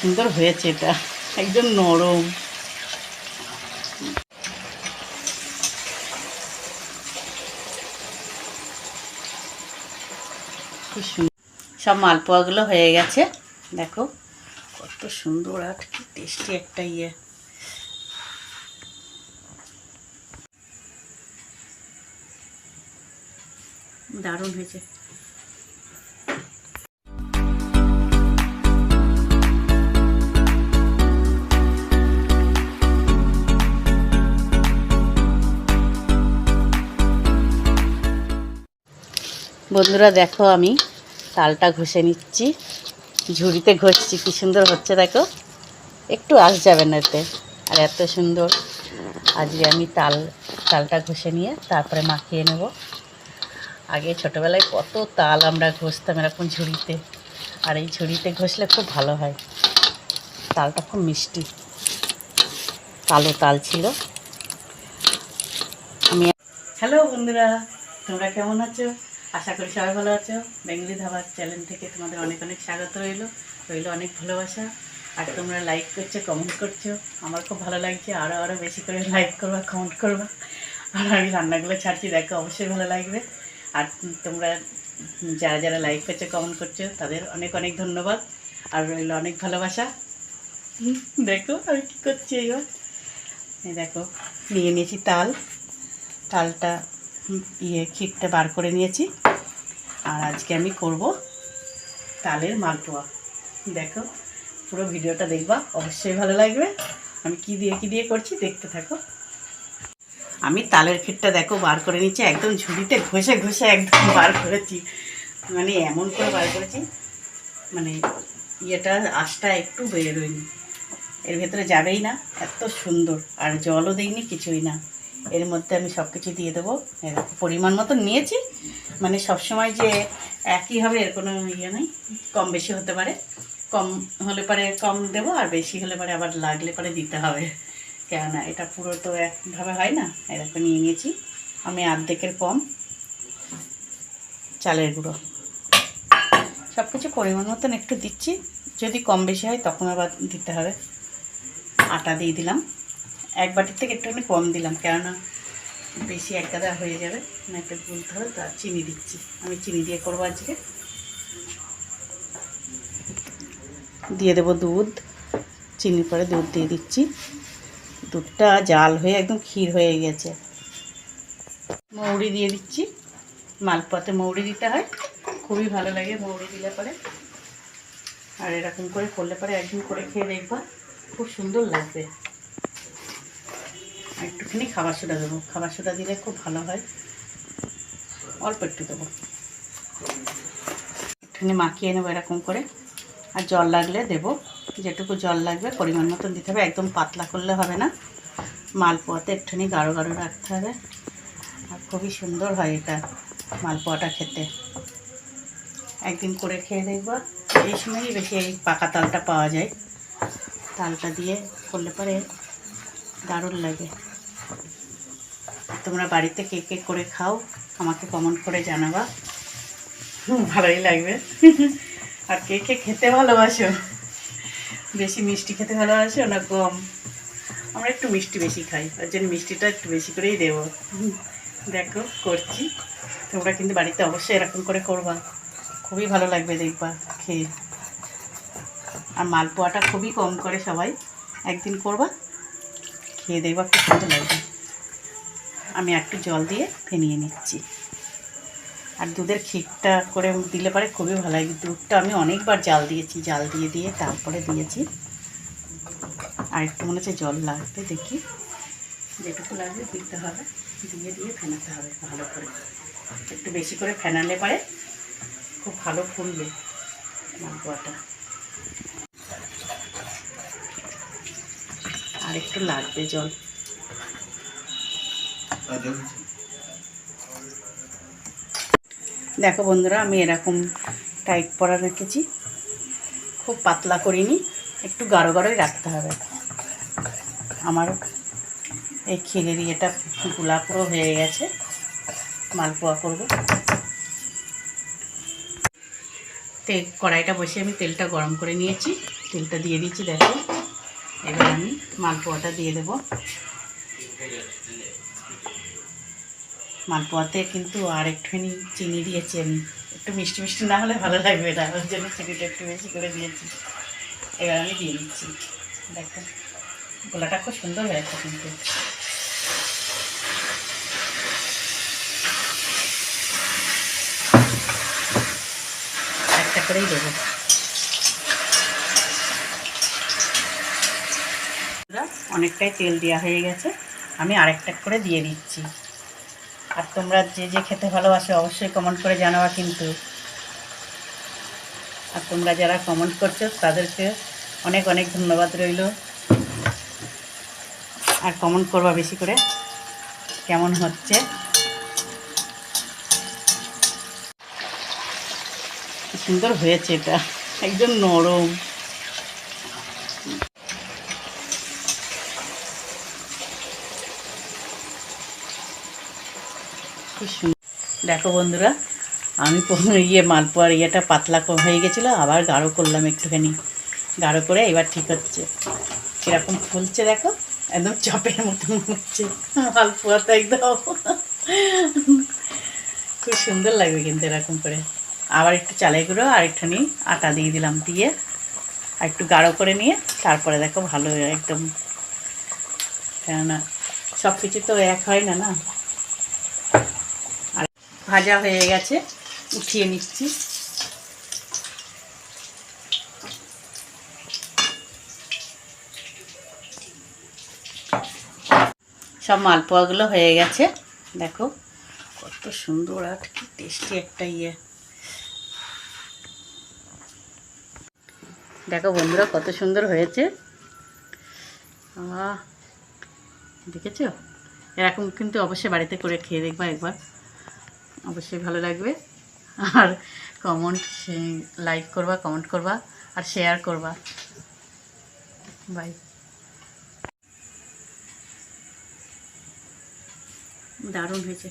সুন্দর হয়েছে এটা। একদম নরম। সব মালপোয়াগুলো হয়ে গেছে। দেখো, কত সুন্দর আর কি টেস্টি একটা ইয়ে। দারুণ হয়েছে। বন্ধুরা দেখো আমি তালটা ঘষে নিচ্ছি। ঝুড়িতে ঘষছি, কি সুন্দর হচ্ছে দেখো। একটু আস যাবে না এতে, আর এত সুন্দর। আজকে আমি তাল, তালটা ঘষে নিয়ে তারপরে মাখিয়ে নেব। আগে ছোটোবেলায় কত তাল আমরা ঘষতাম এরকম ঝুড়িতে, আর এই ঝুড়িতে ঘষলে খুব ভালো হয়। তালটা খুব মিষ্টি, কালো তাল ছিল। আমি হ্যালো বন্ধুরা, তোমরা কেমন আছো? আশা করি সবাই ভালো আছো। বেঙ্গলি ধাবার চ্যানেল থেকে তোমাদের অনেক অনেক স্বাগত রইল। রইল অনেক ভালোবাসা। আর তোমরা লাইক করছ কমেন্ট করছ। আমার খুব ভালো লাগছে। আরও আরও বেশি করে লাইক করবা কমেন্ট করবা। আর আমি রান্নাগুলো ছাড়ছি, দেখো অবশ্যই ভালো লাগবে। আর তোমরা যারা যারা লাইক করছ কমেন্ট করছ, তাদের অনেক অনেক ধন্যবাদ। আর রইল অনেক ভালোবাসা। দেখো আমি কী করছি এইবার। এই দেখো, নিয়ে নিয়েছি তাল। তালটা ইয়ে ক্ষীরটা বার করে নিয়েছি। আর আজকে আমি করব তালের মালপোয়া। দেখো, পুরো ভিডিওটা দেখবা, অবশ্যই ভালো লাগবে। আমি কি দিয়ে কি দিয়ে করছি দেখতে থাকো। আমি তালের ক্ষীরটা দেখো বার করে নিচ্ছি একদম ঝুড়িতে ঘষে ঘষে একদম বার করেছি। মানে এমন করে বার করেছি মানে ইয়েটা আশটা একটু বেরোয়নি। এর ভেতরে যাবেই না, এত সুন্দর, আর জলও দিইনি, কিছুই না। এর মধ্যে আমি সব কিছু দিয়ে দেবো। এরকম পরিমাণ মতো নিয়েছি। মানে সবসময় যে একই হবে এর কোনো ইয়ে নেই। কম বেশি হতে পারে। কম হলে পরে কম দেবো, আর বেশি হলে পরে আবার লাগলে পরে দিতে হবে। কেননা এটা পুরো তো একভাবে হয় না। এরকম নিয়ে নিয়েছি। আমি অর্ধেকের কম। চালের গুঁড়ো। সব কিছু পরিমাণ মতন একটু দিচ্ছি। যদি কম বেশি হয় তখন আবার দিতে হবে। আটা দিয়ে দিলাম। এক বাটির থেকে একটুখানি কম দিলাম, কেননা বেশি এক গাদা হয়ে যাবে। না, একটু গুলতে হবে তা চিনি দিচ্ছি। আমি চিনি দিয়ে করব আজকে। দিয়ে দেবো দুধ। চিনি পরে দুধ দিয়ে দিচ্ছি। দুধটা জাল হয়ে একদম ক্ষীর হয়ে গেছে। মৌরি দিয়ে দিচ্ছি। মালপথে মৌরি দিতে হয়। খুবই ভালো লাগে মৌরি দিলে পরে। আর এরকম করে করলে পরে একদিন করে খেয়ে দেখবা, খুব সুন্দর লাগবে। একটুখানি খাবার সোডা দেবো। খাবার সোডা দিলে খুব ভালো হয়। অল্প একটু দেবো। একটুখানি মাখিয়ে নেব এরকম করে। আর জল লাগলে দেবো। যেটুকু জল লাগবে, পরিমাণ মতন দিতে হবে। একদম পাতলা করলে হবে না। মালপোয়াতে একটুখানি গাঢ় গাঢ় রাখতে হবে। আর খুবই সুন্দর হয় এটা মালপোয়াটা খেতে। একদিন করে খেয়ে দেখব। এই সময়ই বেশি এই পাকা তালটা পাওয়া যায়। তালটা দিয়ে করলে পরে দারুণ লাগে। তোমরা বাড়িতে কে কে করে খাও, আমাকে কমেন্ট করে জানাবা। ভালোই লাগবে। আর কে কে খেতে ভালোবাসো? বেশি মিষ্টি খেতে ভালোবাসো না কম আমরা একটু মিষ্টি বেশি খাই ওর জন্য মিষ্টিটা একটু বেশি করেই দেবো। দেখো, করছি। তোমরা কিন্তু বাড়িতে অবশ্যই এরকম করে করবা। খুবই ভালো লাগবে দেখবা, খেয়ে। আর মালপোয়াটা খুবই কম করে সবাই একদিন করবা, খেয়ে দেখবা খুব সুন্দর লাগবে। আমি একটু জল দিয়ে ফেনিয়ে নিচ্ছি। আর দুধের ক্ষীরটা করে দিলে পরে খুবই ভালো লাগে। দুধটা আমি অনেকবার জাল দিয়েছি, জাল দিয়ে দিয়ে তারপরে দিয়েছি। আর একটু মনে হচ্ছে জল লাগবে, দেখি। যেটুকু লাগবে দিতে হবে, দিয়ে দিয়ে ফেনাতে হবে ভালো করে। একটু বেশি করে ফেনালে পরে খুব ভালো ফুলবে মালপোয়াটা আর একটু লাগবে জল। দেখো বন্ধুরা, আমি এরকম টাইট পরা রেখেছি। খুব পাতলা করিনি, একটু গাঢ় গাঢ়ই রাখতে হবে। আমার এই ক্ষীরের ইয়েটা গুলা হয়ে গেছে, মালপোয়া করব। তেল কড়াইটা বসে আমি তেলটা গরম করে নিয়েছি, তেলটা দিয়ে দিচ্ছি দেখো। এবার আমি মালপোয়াটা দিয়ে দেবো। মালপোয়াতে কিন্তু আর একটুখানি চিনি দিয়েছি আমি। একটু মিষ্টি মিষ্টি না হলে ভালো লাগবে না, ওর জন্য চিনিটা একটু বেশি করে দিয়েছি। এবার আমি দিয়ে দিচ্ছি। দেখো, গোলাটা খুব সুন্দর হয়েছে কিন্তু। একটা করেই দেবো। অনেকটাই তেল দেওয়া হয়ে গেছে। আমি আরেকটা করে দিয়ে দিচ্ছি। আর তোমরা যে যে খেতে ভালোবাসো, অবশ্যই কমেন্ট করে জানাবা কিন্তু। আর তোমরা যারা কমেন্ট করছ, তাদেরকে অনেক অনেক ধন্যবাদ রইল। আর কমেন্ট করবা বেশি করে, কেমন হচ্ছে? সুন্দর হয়েছে এটা। একদম নরম। সুন্দর দেখো বন্ধুরা, আমি ইয়ে মালপোয়ার ইয়েটা পাতলা হয়ে গেছিল, আবার গাঢ় করলাম একটুখানি। গাঢ় করে এবার ঠিক হচ্ছে। কীরকম ফুলছে দেখো, একদম চপের মতো মনে হচ্ছে। মালপোয়া তো একদম। খুব সুন্দর লাগবে কিন্তু এরকম করে। আবার একটু চালের গুঁড়ো আর একটুখানি আটা দিয়ে দিলাম দিয়ে, আর একটু গাঢ় করে নিয়ে তারপরে দেখো ভালো একদম। কেননা সব কিছু তো এক হয় না না? ভাজা হয়ে গেছে, উঠিয়ে নিচ্ছি। সব মালপোয়াগুলো হয়ে গেছে, দেখো কত সুন্দর আর কি টেস্টি একটা ইয়ে। দেখো বন্ধুরা কত সুন্দর হয়েছে। দেখেছ? এরকম কিন্তু অবশ্যই বাড়িতে করে খেয়ে দেখবা একবার। অবশ্যই ভালো লাগবে। আর কমেন্ট লাইক করবা কমেন্ট করবা, আর শেয়ার করবা। বাই দারুণ হয়েছে।